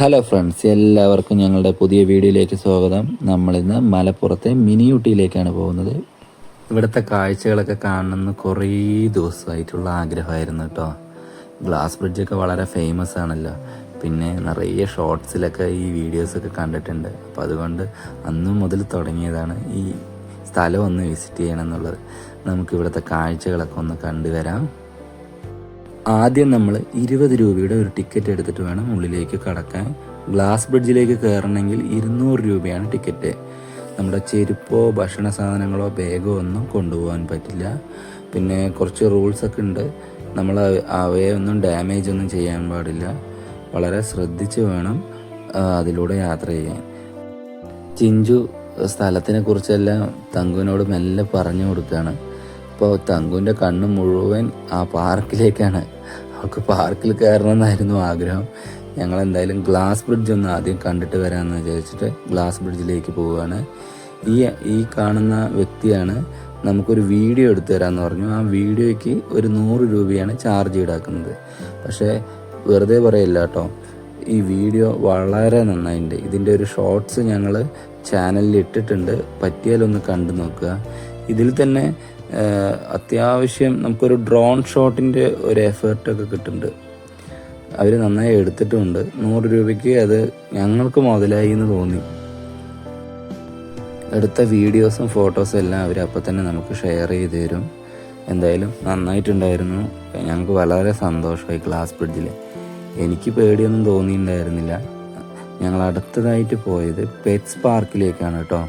Hello friends എല്ലാവർക്കും ഞങ്ങളുടെ പുതിയ വീഡിയോയിലേക്ക് സ്വാഗതം. നമ്മളിന്ന് മലപ്പുറത്തെ മിനി ഊട്ടിയിലേക്കാണ് പോകുന്നത്. ഇവിടുത്തെ കാഴ്ചകളൊക്കെ കാണണമെന്ന് കുറേ ദിവസമായിട്ടുള്ള ആഗ്രഹമായിരുന്നു കേട്ടോ. ഗ്ലാസ് ബ്രിഡ്ജൊക്കെ വളരെ ഫേമസ് ആണല്ലോ. പിന്നെ നിറയെ ഷോർട്സിലൊക്കെ ഈ വീഡിയോസൊക്കെ കണ്ടിട്ടുണ്ട്. അപ്പോൾ അതുകൊണ്ട് അന്ന് മുതൽ തുടങ്ങിയതാണ് ഈ സ്ഥലം ഒന്ന് വിസിറ്റ് ചെയ്യണം എന്നുള്ളത്. നമുക്ക് ഇവിടുത്തെ കാഴ്ചകളൊക്കെ ഒന്ന് കണ്ടുവരാം. ആദ്യം നമ്മൾ ഇരുപത് രൂപയുടെ ഒരു ടിക്കറ്റ് എടുത്തിട്ട് വേണം ഉള്ളിലേക്ക് കടക്കാൻ. ഗ്ലാസ് ബ്രിഡ്ജിലേക്ക് കയറണമെങ്കിൽ ഇരുന്നൂറ് രൂപയാണ് ടിക്കറ്റ് നമ്മുടെ ചെരുപ്പോ ഭക്ഷണ സാധനങ്ങളോ ബാഗോ ഒന്നും കൊണ്ടുപോകാൻ പറ്റില്ല. പിന്നെ കുറച്ച് റൂൾസ് ഒക്കെ ഉണ്ട്. നമ്മൾ അവയെ ഒന്നും ഡാമേജ് ഒന്നും ചെയ്യാൻ പാടില്ല. വളരെ ശ്രദ്ധിച്ച് വേണം അതിലൂടെ യാത്ര ചെയ്യാൻ. ചിഞ്ചു സ്ഥലത്തിനെ കുറിച്ചെല്ലാം തങ്കുവിനോട് മെല്ലെ പറഞ്ഞു കൊടുക്കുകയാണ്. അപ്പോൾ തങ്കുവിന്റെ കണ്ണ് മുഴുവൻ ആ പാർക്കിലേക്കാണ്. അവൾക്ക് പാർക്കിൽ കയറണമെന്നായിരുന്നു ആഗ്രഹം. ഞങ്ങൾ എന്തായാലും ഗ്ലാസ് ബ്രിഡ്ജ് ഒന്ന് ആദ്യം കണ്ടിട്ട് വരാമെന്ന് വിചാരിച്ചിട്ട് ഗ്ലാസ് ബ്രിഡ്ജിലേക്ക് പോവുകയാണ്. ഈ ഈ കാണുന്ന വ്യക്തിയാണ് നമുക്കൊരു വീഡിയോ എടുത്തു തരാമെന്ന് പറഞ്ഞു. ആ വീഡിയോയ്ക്ക് ഒരു നൂറ് രൂപയാണ് ചാർജ് ഈടാക്കുന്നത്. പക്ഷേ വെറുതെ പറയില്ല കേട്ടോ. ഈ വീഡിയോ വളരെ നന്നായിട്ടുണ്ട് ഇതിന്റെ ഒരു ഷോർട്സ് ഞങ്ങൾ ചാനലിൽ ഇട്ടിട്ടുണ്ട്. പറ്റിയാലൊന്ന് കണ്ടു നോക്കുക. ഇതിൽ തന്നെ അത്യാവശ്യം നമുക്കൊരു ഡ്രോൺ ഷോട്ടിന്റെ ഒരു എഫേർട്ടൊക്കെ കിട്ടുന്നുണ്ട്. അവർ നന്നായി എടുത്തിട്ടുമുണ്ട് നൂറ് രൂപയ്ക്ക് അത് ഞങ്ങൾക്ക് മുതലായി എന്ന് തോന്നി. എടുത്ത വീഡിയോസും ഫോട്ടോസും എല്ലാം അവർ അപ്പം തന്നെ നമുക്ക് ഷെയർ ചെയ്ത് തരും. എന്തായാലും നന്നായിട്ടുണ്ടായിരുന്നു. ഞങ്ങൾക്ക് വളരെ സന്തോഷമായി ക്ലാസ് ബ്രിഡ്ജിൽ എനിക്ക് പേടിയൊന്നും തോന്നിയിട്ടുണ്ടായിരുന്നില്ല. ഞങ്ങൾ അടുത്തതായിട്ട് പോയത് പെറ്റ്സ് പാർക്കിലേക്കാണ് കേട്ടോ.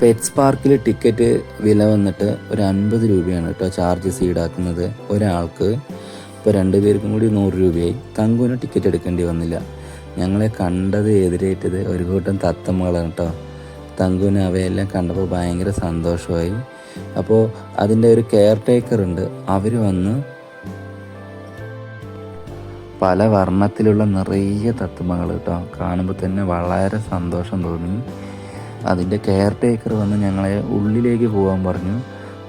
പെറ്റ്സ് പാർക്കിൽ ടിക്കറ്റ് വില വന്നിട്ട് ഒരു അൻപത് രൂപയാണ് കേട്ടോ ചാർജസ് ഈടാക്കുന്നത്. ഒരാൾക്ക് ഇപ്പോൾ രണ്ടുപേർക്കും കൂടി നൂറ് രൂപയായി. തങ്കുവിന് ടിക്കറ്റ് എടുക്കേണ്ടി വന്നില്ല. ഞങ്ങളെ കണ്ടത് എതിരേറ്റത് ഒരു കൂട്ടം തത്തമ്മകളാണ് കേട്ടോ തങ്കുവിന് അവയെല്ലാം കണ്ടപ്പോൾ ഭയങ്കര സന്തോഷമായി. അപ്പോൾ അതിന്റെ ഒരു കെയർ ടേക്കർ ഉണ്ട്. അവർ വന്ന് പല വർണത്തിലുള്ള നിറയെ തത്തുമകൾ കേട്ടോ കാണുമ്പോൾ തന്നെ വളരെ സന്തോഷം തോന്നി. അതിന്റെ കെയർ ടേക്കർ വന്ന് ഞങ്ങളെ ഉള്ളിലേക്ക് പോകാൻ പറഞ്ഞു.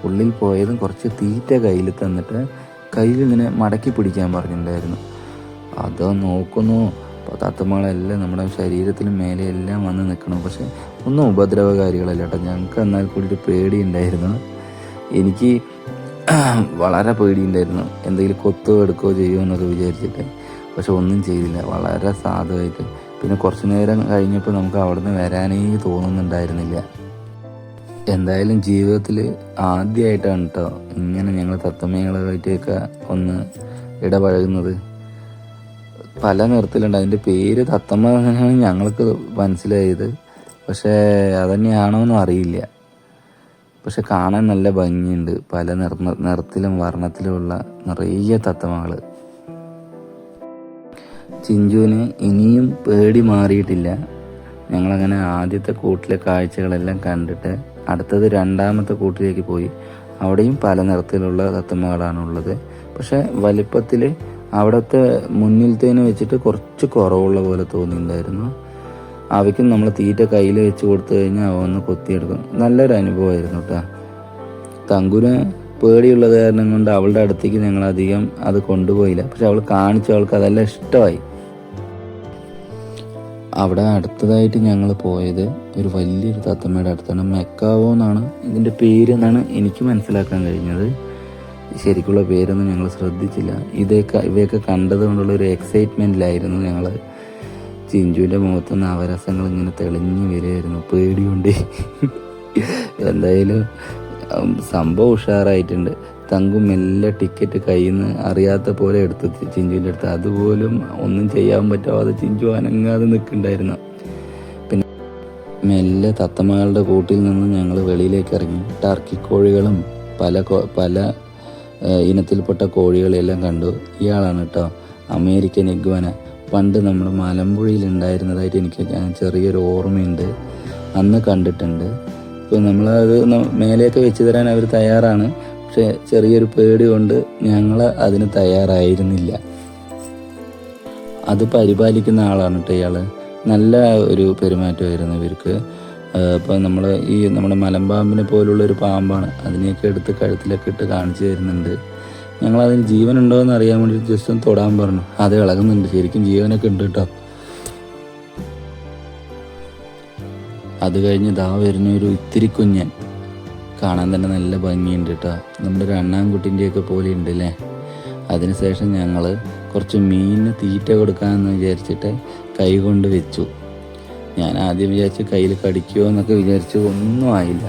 ഉള്ളിൽ പോയതും കുറച്ച് തീറ്റ കയ്യിൽ തന്നിട്ട് കയ്യിൽ ഇങ്ങനെ മടക്കി പിടിക്കാൻ പറഞ്ഞിട്ടുണ്ടായിരുന്നു. അത് നോക്കുന്നു. തത്തമ്മകളെല്ലാം നമ്മുടെ ശരീരത്തിന് മേലെ എല്ലാം വന്ന് നിൽക്കണം. പക്ഷെ ഒന്നും ഉപദ്രവകാരികളല്ല കേട്ടോ. ഞങ്ങൾക്ക് എന്നാൽ കൂടി ഒരു പേടിയുണ്ടായിരുന്നു. എനിക്ക് വളരെ പേടിയുണ്ടായിരുന്നു. എന്തെങ്കിലും കൊത്തോ എടുക്കുകയോ ചെയ്യുമോ എന്നൊക്കെ വിചാരിച്ചിട്ട്. പക്ഷെ ഒന്നും ചെയ്തില്ല. വളരെ സാധുവായിട്ട് പിന്നെ കുറച്ച് നേരം കഴിഞ്ഞപ്പോൾ നമുക്ക് അവിടുന്ന് വരാനേ തോന്നുന്നുണ്ടായിരുന്നില്ല. എന്തായാലും ജീവിതത്തിൽ ആദ്യമായിട്ടാണ് കേട്ടോ ഇങ്ങനെ ഞങ്ങൾ തത്തമ്മകളായിട്ടൊക്കെ ഒന്ന് ഇടപഴകുന്നത്. പല നിറത്തിലുണ്ട്. അതിന്റെ പേര് തത്തമ്മ തന്നെയാണ് ഞങ്ങൾക്ക് മനസ്സിലായത്. പക്ഷേ അതന്നെയാണോന്നും അറിയില്ല. പക്ഷെ കാണാൻ നല്ല ഭംഗിയുണ്ട്. പല നിറ നിറത്തിലും വർണത്തിലുമുള്ള നിറയെ തത്തമ്മകൾ ചിഞ്ചുവിന് ഇനിയും പേടി മാറിയിട്ടില്ല. ഞങ്ങളങ്ങനെ ആദ്യത്തെ കൂട്ടിലെ കാഴ്ചകളെല്ലാം കണ്ടിട്ട് അടുത്തത് രണ്ടാമത്തെ കൂട്ടിലേക്ക് പോയി. അവിടെയും പല നിറത്തിലുള്ള തത്തമ്മകളാണുള്ളത് പക്ഷെ വലിപ്പത്തിൽ അവിടുത്തെ മുന്നിലത്തേന് വെച്ചിട്ട് കുറച്ച് കുറവുള്ള പോലെ തോന്നിയിട്ടുണ്ടായിരുന്നു. അവയ്ക്കും നമ്മൾ തീറ്റ കയ്യിൽ വെച്ച് കൊടുത്തു കഴിഞ്ഞാൽ അവ ഒന്ന് കൊത്തിയെടുക്കും. നല്ലൊരു അനുഭവമായിരുന്നു കേട്ടോ തങ്കുന് പേടിയുള്ളത് കാരണം കൊണ്ട് അവളുടെ അടുത്തേക്ക് ഞങ്ങൾ അധികം അത് കൊണ്ടുപോയില്ല. പക്ഷെ അവൾ കാണിച്ചു അവൾക്ക് അതെല്ലാം ഇഷ്ടമായി. അവിടെ അടുത്തതായിട്ട് ഞങ്ങൾ പോയത് ഒരു വലിയൊരു തത്തമ്മയുടെ അടുത്താണ്. മെക്കാവോ എന്നാണ് ഇതിന്റെ പേര് എന്നാണ് എനിക്ക് മനസ്സിലാക്കാൻ കഴിഞ്ഞത്. ശരിക്കുള്ള പേരൊന്നും ഞങ്ങൾ ശ്രദ്ധിച്ചില്ല. ഇതൊക്കെ ഇവയൊക്കെ കണ്ടത് കൊണ്ടുള്ള ഒരു എക്സൈറ്റ്മെന്റിലായിരുന്നു ഞങ്ങൾ ചിഞ്ചുവിന്റെ മുഖത്ത് നവരസങ്ങൾ ഇങ്ങനെ തെളിഞ്ഞു വരികയായിരുന്നു. പേടിയുണ്ട്. എന്തായാലും സംഭവം ഉഷാറായിട്ടുണ്ട്. തങ്കും മെല്ലെ ടിക്കറ്റ് കയ്യിൽ നിന്ന് അറിയാത്ത പോലെ എടുത്ത് ചിഞ്ചുവിന്റെ അടുത്ത്. അതുപോലും ഒന്നും ചെയ്യാൻ പറ്റാതെ ചിഞ്ചു അനങ്ങാതെ നിൽക്കുന്നുണ്ടായിരുന്നു. പിന്നെ മെല്ലെ തത്തമ്മകളുടെ കൂട്ടിൽ നിന്ന് ഞങ്ങൾ വെളിയിലേക്ക് ഇറങ്ങി. ടർക്കി കോഴികളും പല പല ഇനത്തിൽപ്പെട്ട കോഴികളെല്ലാം കണ്ടു. ഇയാളാണ് കേട്ടോ അമേരിക്കൻ ഇഗ്വന പണ്ട് നമ്മൾ മലമ്പുഴയിൽ ഉണ്ടായിരുന്നതായിട്ട് എനിക്ക് ചെറിയൊരു ഓർമ്മയുണ്ട്. അന്ന് കണ്ടിട്ടുണ്ട്. ഇപ്പോൾ നമ്മളത് മേലെയൊക്കെ വെച്ച് തരാൻ അവർ തയ്യാറാണ്. പക്ഷെ ചെറിയൊരു പേടി കൊണ്ട് ഞങ്ങൾ അതിന് തയ്യാറായിരുന്നില്ല. അത് പരിപാലിക്കുന്ന ആളാണ് കേട്ടോ ഇയാൾ നല്ല ഒരു പെരുമാറ്റമായിരുന്നു ഇവർക്ക്. ഇപ്പോൾ നമ്മൾ ഈ നമ്മുടെ മലമ്പാമ്പിനെ പോലുള്ള ഒരു പാമ്പാണ് അതിനെയൊക്കെ എടുത്ത് കഴുത്തിലൊക്കെ ഇട്ട് കാണിച്ചു തരുന്നുണ്ട്. ഞങ്ങൾ അതിന് ജീവനുണ്ടോ എന്ന് അറിയാൻ വേണ്ടി ജസ്റ്റ് ഒന്ന് തൊടാൻ പറഞ്ഞു. അത് ഇളകുന്നുണ്ട്. ശരിക്കും ജീവനൊക്കെ ഉണ്ട് കേട്ടോ അത് കഴിഞ്ഞ് ദാ വരുന്ന ഒരു ഇത്തിരി കുഞ്ഞൻ. കാണാൻ തന്നെ നല്ല ഭംഗിയുണ്ട് കേട്ടോ നമ്മുടെ ഒരു അണ്ണാൻകുട്ടിന്റെയൊക്കെ പോലെ ഉണ്ട് അല്ലേ അതിനുശേഷം ഞങ്ങൾ കുറച്ച് മീനിന് തീറ്റ കൊടുക്കാമെന്ന് വിചാരിച്ചിട്ട് കൈ കൊണ്ട് വെച്ചു. ഞാൻ ആദ്യം വിചാരിച്ച് കയ്യിൽ കടിക്കുമോ എന്നൊക്കെ വിചാരിച്ചു. ഒന്നും ആയില്ല.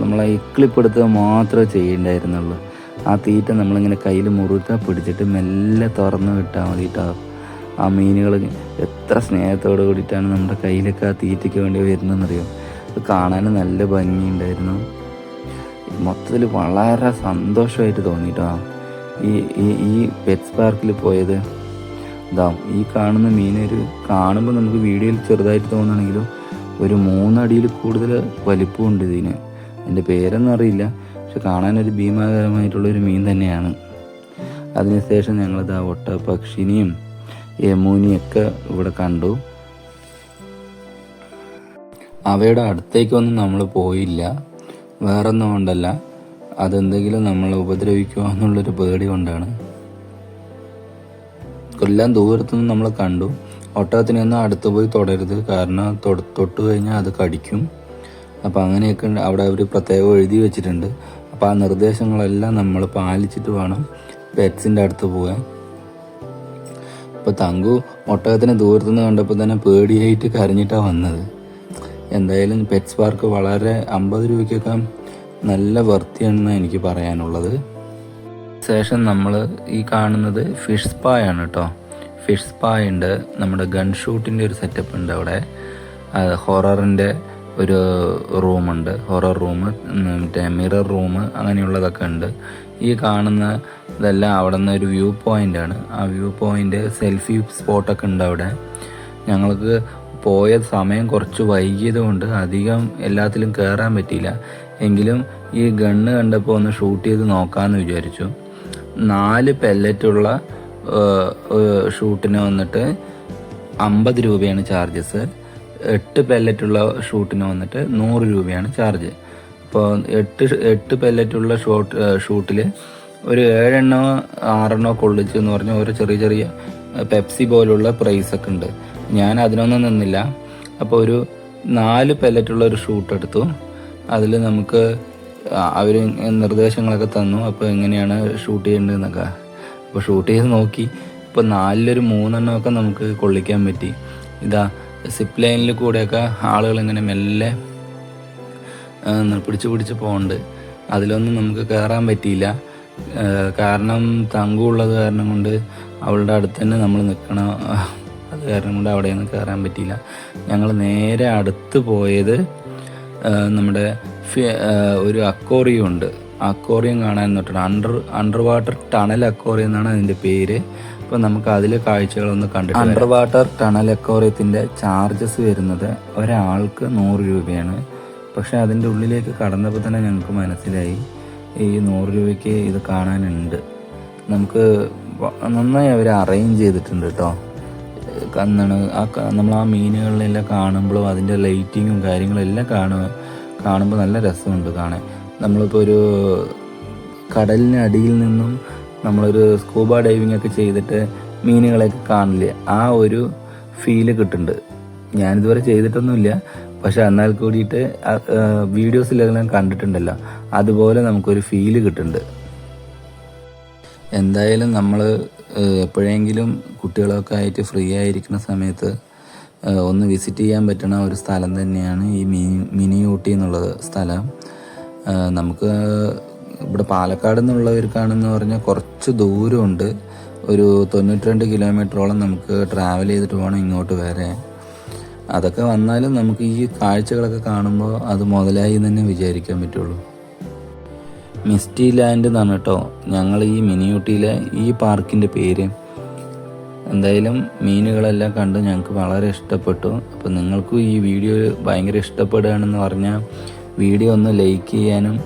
നമ്മളെ ഇക്ലിപ്പെടുത്തുക മാത്രമേ ചെയ്യണ്ടായിരുന്നുള്ളൂ. ആ തീറ്റ നമ്മളിങ്ങനെ കയ്യിൽ മുറുക്ക പിടിച്ചിട്ട് മെല്ലെ തുറന്ന് വിട്ടാൽ മതി കേട്ടോ ആ മീനുകൾ എത്ര സ്നേഹത്തോട് കൂടിയിട്ടാണ് നമ്മുടെ കയ്യിലൊക്കെ ആ തീറ്റയ്ക്ക് വേണ്ടി വരുന്നതെന്നറിയോ? അത് കാണാൻ നല്ല ഭംഗിയുണ്ടായിരുന്നു. മൊത്തത്തിൽ വളരെ സന്തോഷമായിട്ട് തോന്നിട്ടോ. ഈ ഈ ഈ പെറ്റ്സ് പാർക്കിൽ പോയത്. ഇതാ ഈ കാണുന്ന മീനൊരു കാണുമ്പോൾ നമുക്ക് വീഡിയോയിൽ ചെറുതായിട്ട് തോന്നുകയാണെങ്കിലും ഒരു മൂന്നടിയിൽ കൂടുതൽ വലിപ്പമുണ്ട് ഇതിന്. എന്റെ പേരൊന്നും അറിയില്ല. പക്ഷെ കാണാനൊരു ഭീമാകരമായിട്ടുള്ള ഒരു മീൻ തന്നെയാണ്. അതിനുശേഷം ഞങ്ങളിതാ ഒട്ട പക്ഷിനെയും യമൂനിയൊക്കെ ഇവിടെ കണ്ടു. അവയുടെ അടുത്തേക്കൊന്നും നമ്മൾ പോയില്ല. വേറൊന്നും കൊണ്ടല്ല. അതെന്തെങ്കിലും നമ്മൾ ഉപദ്രവിക്കുമോ എന്നുള്ളൊരു പേടി കൊണ്ടാണ്. കൊല്ലം ദൂരത്തുനിന്ന് നമ്മൾ കണ്ടു. ഒട്ടകത്തിനൊന്നും അടുത്ത് പോയി തൊടരുത്. കാരണം തൊട് തൊട്ട് കഴിഞ്ഞാൽ അത് കടിക്കും. അപ്പോൾ അങ്ങനെയൊക്കെ. അവിടെ അവർ പ്രത്യേകം എഴുതി വെച്ചിട്ടുണ്ട്. അപ്പോൾ ആ നിർദ്ദേശങ്ങളെല്ലാം നമ്മൾ പാലിച്ചിട്ട് വേണം പെറ്റ്സിന്റെ അടുത്ത് പോകാൻ. ഇപ്പോൾ തങ്കു ഒട്ടകത്തിനെ ദൂരത്തുനിന്ന് കണ്ടപ്പോൾ തന്നെ പേടിയായിട്ട് കരഞ്ഞിട്ടാണ് വന്നത്. എന്തായാലും പെറ്റ്സ് പാർക്ക് വളരെ അമ്പത് രൂപയ്ക്കൊക്കെ നല്ല വൃത്തിയാണെന്ന് എനിക്ക് പറയാനുള്ളത്. ശേഷം നമ്മൾ ഈ കാണുന്നത് ഫിഷ് സ്പായാണ് കേട്ടോ ഫിഷ് സ്പാ ഉണ്ട്. നമ്മുടെ ഗൺ ഷൂട്ടിന്റെ ഒരു സെറ്റപ്പ് ഉണ്ട് അവിടെ. ഹൊററിന്റെ ഒരു റൂമുണ്ട് ഹൊറർ റൂം മറ്റേ മിറർ റൂം അങ്ങനെയുള്ളതൊക്കെ ഉണ്ട്. ഈ കാണുന്ന ഇതെല്ലാം അവിടെ നിന്ന് ഒരു വ്യൂ പോയിന്റ് ആണ്. ആ വ്യൂ പോയിന്റ് സെൽഫി സ്പോട്ടൊക്കെ ഉണ്ട് അവിടെ. ഞങ്ങൾക്ക് പോയ സമയം കുറച്ച് വൈകിയത് കൊണ്ട് അധികം എല്ലാത്തിലും കയറാൻ പറ്റിയില്ല. എങ്കിലും ഈ ഗണ്ണ് കണ്ടപ്പോൾ ഒന്ന് ഷൂട്ട് ചെയ്ത് നോക്കാമെന്ന് വിചാരിച്ചു. നാല് പെല്ലറ്റുള്ള ഷൂട്ടിന് വന്നിട്ട് അമ്പത് രൂപയാണ് ചാർജസ് എട്ട് പെല്ലറ്റുള്ള ഷൂട്ടിന് വന്നിട്ട് നൂറ് രൂപയാണ് ചാർജ് അപ്പോൾ എട്ട് എട്ട് പെല്ലറ്റുള്ള ഷോട്ട് ഷൂട്ടിൽ ഒരു ഏഴെണ്ണോ ആറെണ്ണോ കൊള്ളിച്ചു എന്ന് പറഞ്ഞാൽ ഓരോ ചെറിയ ചെറിയ പെപ്സി പോലുള്ള പ്രൈസ് ഒക്കെ ഉണ്ട്. ഞാൻ അതിനൊന്നും നിന്നില്ല. അപ്പോൾ ഒരു നാല് പെല്ലറ്റുള്ള ഒരു ഷൂട്ട് എടുത്തു. അതിൽ നമുക്ക് അവർ നിർദ്ദേശങ്ങളൊക്കെ തന്നു. അപ്പോൾ എങ്ങനെയാണ് ഷൂട്ട് ചെയ്യേണ്ടതെന്നൊക്കെ. അപ്പോൾ ഷൂട്ട് ചെയ്ത് നോക്കി. ഇപ്പോൾ നാലിലൊരു മൂന്നെണ്ണമൊക്കെ നമുക്ക് കൊള്ളിക്കാൻ പറ്റി. ഇതാ സിപ്പ് ലൈനിൽ കൂടെയൊക്കെ ആളുകൾ ഇങ്ങനെ മെല്ലെ പിടിച്ച് പിടിച്ച് പോകുന്നുണ്ട് അതിലൊന്നും നമുക്ക് കയറാൻ പറ്റിയില്ല. കാരണം തങ്കു ഉള്ളത് കാരണം കൊണ്ട് അവളുടെ അടുത്ത് തന്നെ നമ്മൾ നിൽക്കണം അത് കാരണം കൊണ്ട് അവിടെയൊന്നും കയറാൻ പറ്റിയില്ല. ഞങ്ങൾ നേരെ അടുത്ത് പോയത് നമ്മുടെ ഒരു അക്കോറിയം ഉണ്ട്. അക്കോറിയം കാണാൻ എന്നിട്ടുണ്ട് under under water tunnel aquarium എന്നാണ് അതിന്റെ പേര്. അപ്പോൾ നമുക്ക് അതിലെ കാഴ്ചകളൊന്ന് കണ്ടു അണ്ടർ വാട്ടർ ടണൽ അക്കോറിയത്തിന്റെ ചാർജസ് വരുന്നത് ഒരാൾക്ക് നൂറ് രൂപയാണ്. പക്ഷേ അതിന്റെ ഉള്ളിലേക്ക് കടന്നപ്പോൾ തന്നെ ഞങ്ങൾക്ക് മനസ്സിലായി. ഈ നൂറ് രൂപയ്ക്ക് ഇത് കാണാനുണ്ട്. നമുക്ക് നന്നായി അവർ അറേഞ്ച് ചെയ്തിട്ടുണ്ട് കേട്ടോ കന്നാണ് ആ നമ്മൾ ആ മീനുകളിലെല്ലാം കാണുമ്പോഴും അതിന്റെ ലൈറ്റിങ്ങും കാര്യങ്ങളെല്ലാം കാണുക കാണുമ്പോൾ നല്ല രസമുണ്ട് കാണാൻ. നമ്മളിപ്പോൾ ഒരു കടലിന് അടിയിൽ നിന്നും നമ്മളൊരു സ്കൂബ ഡൈവിംഗ് ഒക്കെ ചെയ്തിട്ട് മീനുകളെയൊക്കെ കാണില്ലേ? ആ ഒരു ഫീൽ കിട്ടുന്നുണ്ട്. ഞാനിതുവരെ ചെയ്തിട്ടൊന്നുമില്ല. പക്ഷെ എന്നാൽ കൂടിയിട്ട് വീഡിയോസിലെല്ലാം കണ്ടിട്ടുണ്ടല്ലോ. അതുപോലെ നമുക്കൊരു ഫീൽ കിട്ടുന്നുണ്ട്. എന്തായാലും നമ്മൾ എപ്പോഴെങ്കിലും കുട്ടികളൊക്കെ ആയിട്ട് ഫ്രീ ആയിരിക്കുന്ന സമയത്ത് ഒന്ന് വിസിറ്റ് ചെയ്യാൻ പറ്റുന്ന ഒരു സ്ഥലം തന്നെയാണ് ഈ മിനി ഊട്ടി എന്നുള്ളത് സ്ഥലം. നമുക്ക് ഇവിടെ പാലക്കാട് നിന്നുള്ളവർക്കാണെന്ന് പറഞ്ഞാൽ കുറച്ച് ദൂരമുണ്ട്. ഒരു തൊണ്ണൂറ്റി രണ്ട് കിലോമീറ്ററോളം നമുക്ക് ട്രാവൽ ചെയ്തിട്ട് പോകണം ഇങ്ങോട്ട് വരാൻ അതൊക്കെ വന്നാലും നമുക്ക് ഈ കാഴ്ചകളൊക്കെ കാണുമ്പോൾ അത് മുതലായി തന്നെ വിചാരിക്കാൻ പറ്റുള്ളൂ. മിസ്റ്റി ലാൻഡ് എന്നാണ് കേട്ടോ ഞങ്ങൾ ഈ മിനിയൂട്ടിയിലെ ഈ പാർക്കിന്റെ പേര്. എന്തായാലും മീനുകളെല്ലാം കണ്ട് ഞങ്ങൾക്ക് വളരെ ഇഷ്ടപ്പെട്ടു. അപ്പോൾ നിങ്ങൾക്കും ഈ വീഡിയോ ഭയങ്കര ഇഷ്ടപ്പെടുകയാണെന്ന് പറഞ്ഞാൽ വീഡിയോ ഒന്ന് ലൈക്ക് ചെയ്യാനും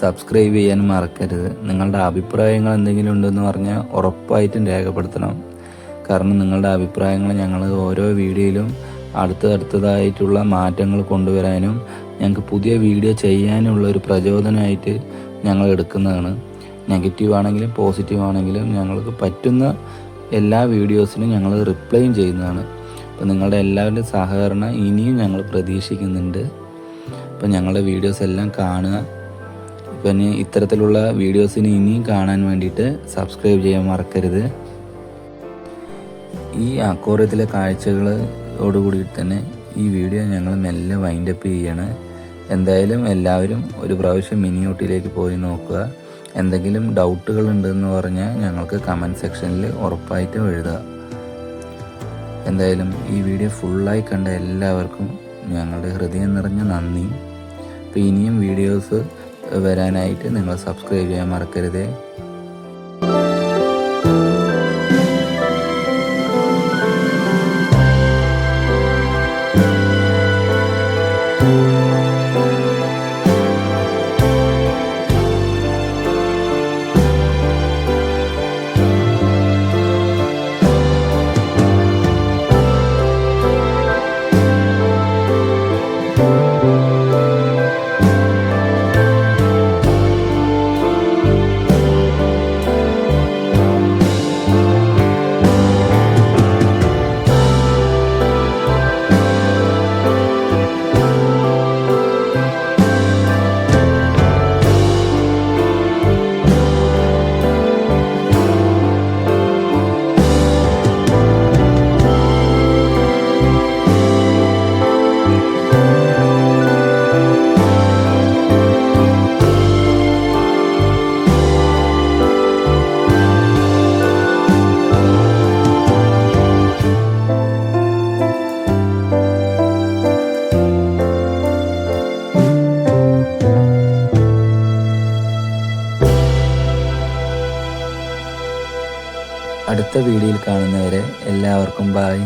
സബ്സ്ക്രൈബ് ചെയ്യാനും മറക്കരുത്. നിങ്ങളുടെ അഭിപ്രായങ്ങൾ എന്തെങ്കിലും ഉണ്ടെന്ന് പറഞ്ഞാൽ ഉറപ്പായിട്ടും രേഖപ്പെടുത്തണം. കാരണം നിങ്ങളുടെ അഭിപ്രായങ്ങൾ ഞങ്ങൾ ഓരോ വീഡിയോയിലും അടുത്തടുത്തതായിട്ടുള്ള മാറ്റങ്ങൾ കൊണ്ടുവരാനും ഞങ്ങൾക്ക് പുതിയ വീഡിയോ ചെയ്യാനുള്ള ഒരു പ്രചോദനമായിട്ട് ഞങ്ങൾ എടുക്കുന്നതാണ്. നെഗറ്റീവ് ആണെങ്കിലും പോസിറ്റീവ് ആണെങ്കിലും ഞങ്ങൾക്ക് പറ്റുന്ന എല്ലാ വീഡിയോസിനും ഞങ്ങൾ റിപ്ലൈയും ചെയ്യുന്നതാണ്. അപ്പോൾ നിങ്ങളുടെ എല്ലാവരുടെയും സഹകരണം ഇനിയും ഞങ്ങൾ പ്രതീക്ഷിക്കുന്നുണ്ട്. അപ്പോൾ ഞങ്ങളുടെ വീഡിയോസ് എല്ലാം കാണുക. ഇപ്പം ഇനി ഇത്തരത്തിലുള്ള വീഡിയോസിന് ഇനിയും കാണാൻ വേണ്ടിയിട്ട് സബ്സ്ക്രൈബ് ചെയ്യാൻ മറക്കരുത്. ഈ അക്വാറിയത്തിലെ കാഴ്ചകളോടുകൂടി തന്നെ ഈ വീഡിയോ ഞങ്ങൾ മെല്ലെ വൈൻഡപ്പ് ചെയ്യാണ്. എന്തായാലും എല്ലാവരും ഒരു പ്രാവശ്യം മിനി ഊട്ടിയിലേക്ക് പോയി നോക്കുക. എന്തെങ്കിലും ഡൗട്ടുകൾ ഉണ്ടെന്ന് പറഞ്ഞാൽ ഞങ്ങൾക്ക് കമന്റ് സെക്ഷനിൽ ഉറപ്പായിട്ടും എഴുതുക. എന്തായാലും ഈ വീഡിയോ ഫുള്ളായി കണ്ട എല്ലാവർക്കും ഞങ്ങളുടെ ഹൃദയം നിറഞ്ഞ നന്ദി. അപ്പോൾ ഇനിയും വീഡിയോസ് വരാനായിട്ട് നിങ്ങൾ സബ്സ്ക്രൈബ് ചെയ്യാൻ മറക്കരുതേ. വീഡിയോയിൽ കാണുന്നവരെ എല്ലാവർക്കും ബായ്